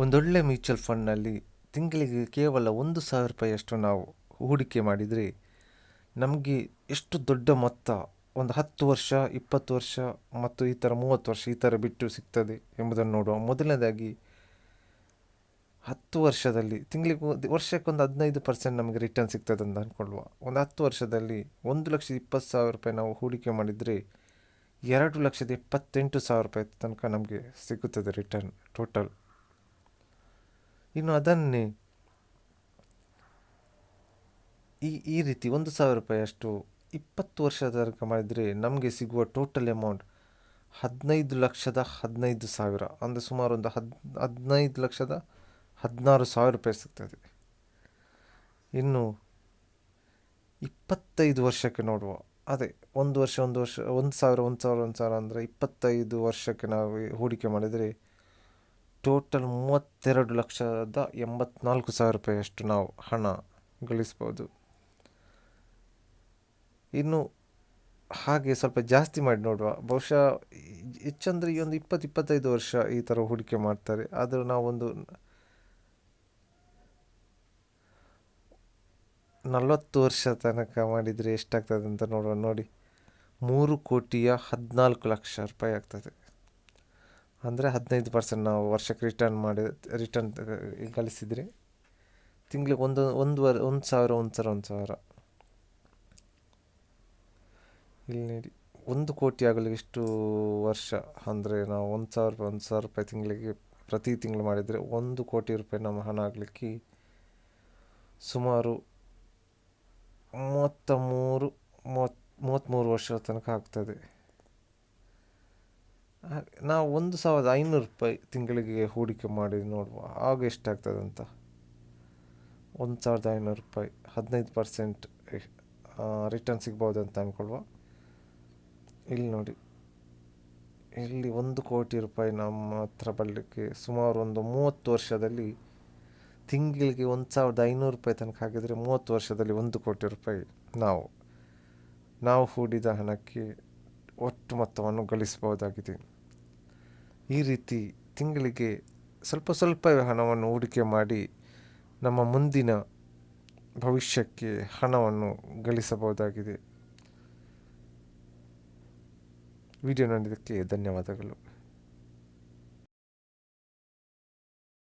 ಒಂದೊಳ್ಳೆ ಮ್ಯೂಚುವಲ್ ಫಂಡ್ನಲ್ಲಿ ತಿಂಗಳಿಗೆ ಕೇವಲ ಒಂದು ಸಾವಿರ ರೂಪಾಯಿಯಷ್ಟು ನಾವು ಹೂಡಿಕೆ ಮಾಡಿದರೆ ನಮಗೆ ಎಷ್ಟು ದೊಡ್ಡ ಮೊತ್ತ, ಒಂದು ಹತ್ತು ವರ್ಷ, ಇಪ್ಪತ್ತು ವರ್ಷ ಮತ್ತು ಈ ಥರ ಮೂವತ್ತು ವರ್ಷ ಈ ಥರ ಬಿಟ್ಟು ಸಿಗ್ತದೆ ಎಂಬುದನ್ನು ನೋಡುವ. ಮೊದಲನೇದಾಗಿ ಹತ್ತು ವರ್ಷದಲ್ಲಿ ತಿಂಗಳಿಗೆ ವರ್ಷಕ್ಕೊಂದು ಹದಿನೈದು ಪರ್ಸೆಂಟ್ ನಮಗೆ ರಿಟರ್ನ್ ಸಿಗ್ತದೆ ಅಂತ ಅಂದ್ಕೊಳ್ಳುವ ಒಂದು ಹತ್ತು ವರ್ಷದಲ್ಲಿ ಒಂದು ಲಕ್ಷದ ಇಪ್ಪತ್ತು ಸಾವಿರ ರೂಪಾಯಿ ನಾವು ಹೂಡಿಕೆ ಮಾಡಿದರೆ ಎರಡು ಲಕ್ಷದ ಇಪ್ಪತ್ತೆಂಟು ಸಾವಿರ ರೂಪಾಯಿ ತನಕ ನಮಗೆ ಸಿಗುತ್ತದೆ ರಿಟರ್ನ್ ಟೋಟಲ್. ಇನ್ನು ಅದನ್ನೇ ಈ ಈ ರೀತಿ ಒಂದು ಸಾವಿರ ರೂಪಾಯಿ ಅಷ್ಟು ಇಪ್ಪತ್ತು ವರ್ಷದ ತನಕ ಮಾಡಿದರೆ ನಮಗೆ ಸಿಗುವ ಟೋಟಲ್ ಅಮೌಂಟ್ ಹದಿನೈದು ಲಕ್ಷದ ಹದಿನೈದು ಸಾವಿರ. ಅಂದರೆ ಸುಮಾರು ಒಂದು ಹದ್, ಹದಿನೈದು ಲಕ್ಷದ ಹದಿನಾರು ಸಾವಿರ ರೂಪಾಯಿ ಸಿಗ್ತದೆ ಇನ್ನು ಇಪ್ಪತ್ತೈದು ವರ್ಷಕ್ಕೆ ನೋಡುವ. ಅದೇ, ಒಂದು ವರ್ಷ ಒಂದು ವರ್ಷ, ಒಂದು ಸಾವಿರ ಒಂದು ಸಾವಿರ ಒಂದು ಸಾವಿರ ಅಂದರೆ ಇಪ್ಪತ್ತೈದು ವರ್ಷಕ್ಕೆ ನಾವು ಹೂಡಿಕೆ ಮಾಡಿದರೆ ಟೋಟಲ್ ಮೂವತ್ತೆರಡು ಲಕ್ಷದ ಎಂಬತ್ನಾಲ್ಕು ಸಾವಿರ ರೂಪಾಯಿಯಷ್ಟು ನಾವು ಹಣ ಗಳಿಸ್ಬೋದು. ಇನ್ನು ಹಾಗೆ ಸ್ವಲ್ಪ ಜಾಸ್ತಿ ಮಾಡಿ ನೋಡುವ. ಬಹುಶಃ ಹೆಚ್ಚಂದರೆ ಈ ಒಂದು ಇಪ್ಪತ್ತು, ಇಪ್ಪತ್ತೈದು ವರ್ಷ ಈ ಥರ ಹೂಡಿಕೆ ಮಾಡ್ತಾರೆ. ಆದರೂ ನಾವೊಂದು ನಲವತ್ತು ವರ್ಷ ತನಕ ಮಾಡಿದರೆ ಎಷ್ಟಾಗ್ತದೆ ಅಂತ ನೋಡುವ. ನೋಡಿ, ಮೂರು ಕೋಟಿಯ ಹದಿನಾಲ್ಕು ಲಕ್ಷ ರೂಪಾಯಿ ಆಗ್ತದೆ. ಅಂದರೆ ಹದಿನೈದು ಪರ್ಸೆಂಟ್ ನಾವು ವರ್ಷಕ್ಕೆ ರಿಟರ್ನ್ ಮಾಡಿ ರಿಟರ್ನ್ ಗಳಿಸಿದರೆ ತಿಂಗ್ಳಿಗೆ ಒಂದು ಒಂದು ವರ್, ಒಂದು ಸಾವಿರ ಒಂದು ಸಾವಿರ ಒಂದು ಸಾವಿರ. ಇಲ್ಲಿ ನೋಡಿ, ಒಂದು ಕೋಟಿ ಆಗಲಿಕ್ಕೆ ಎಷ್ಟು ವರ್ಷ. ಅಂದರೆ ನಾವು ಒಂದು ಸಾವಿರ ರೂಪಾಯಿ, ಒಂದು ಸಾವಿರ ರೂಪಾಯಿ ತಿಂಗಳಿಗೆ ಪ್ರತಿ ತಿಂಗಳು ಮಾಡಿದರೆ ಒಂದು ಕೋಟಿ ರೂಪಾಯಿ ನಮ್ಮ ಹಣ ಆಗಲಿಕ್ಕೆ ಸುಮಾರು ಮೂವತ್ತ ಮೂರು, ಮೂವತ್ತು ಮೂವತ್ತ್ಮೂರು ವರ್ಷದ ತನಕ ಆಗ್ತದೆ. ನಾವು ಒಂದು ಸಾವಿರದ ಐನೂರು ರೂಪಾಯಿ ತಿಂಗಳಿಗೆ ಹೂಡಿಕೆ ಮಾಡಿ ನೋಡುವ ಆಗ ಎಷ್ಟಾಗ್ತದೆ ಅಂತ? ಒಂದು ಸಾವಿರದ ಐನೂರು ರೂಪಾಯಿ, ಹದಿನೈದು ಪರ್ಸೆಂಟ್ ರಿಟರ್ನ್ ಸಿಗ್ಬೋದು ಅಂತ ಅಂದ್ಕೊಳ್ಳುವ ಇಲ್ಲಿ ನೋಡಿ, ಇಲ್ಲಿ ಒಂದು ಕೋಟಿ ರೂಪಾಯಿ ನಮ್ಮ ಹತ್ರ ಬರಲಿಕ್ಕೆ ಸುಮಾರು ಒಂದು ಮೂವತ್ತು ವರ್ಷದಲ್ಲಿ ತಿಂಗಳಿಗೆ ಒಂದು ಸಾವಿರದ ಐನೂರು ರೂಪಾಯಿ ತನಕ ಹಾಕಿದರೆ ಮೂವತ್ತು ವರ್ಷದಲ್ಲಿ ಒಂದು ಕೋಟಿ ರೂಪಾಯಿ ನಾವು ನಾವು ಹೂಡಿದ ಹಣಕ್ಕೆ ಒಟ್ಟು ಮೊತ್ತವನ್ನು ಗಳಿಸಬಹುದಾಗಿದೆ ಈ ರೀತಿ ತಿಂಗಳಿಗೆ ಸ್ವಲ್ಪ ಸ್ವಲ್ಪ ಹಣವನ್ನು ಹೂಡಿಕೆ ಮಾಡಿ ನಮ್ಮ ಮುಂದಿನ ಭವಿಷ್ಯಕ್ಕೆ ಹಣವನ್ನು ಗಳಿಸಬಹುದಾಗಿದೆ. ವಿಡಿಯೋ ನೋಡಿದ್ದಕ್ಕೆ ಧನ್ಯವಾದಗಳು.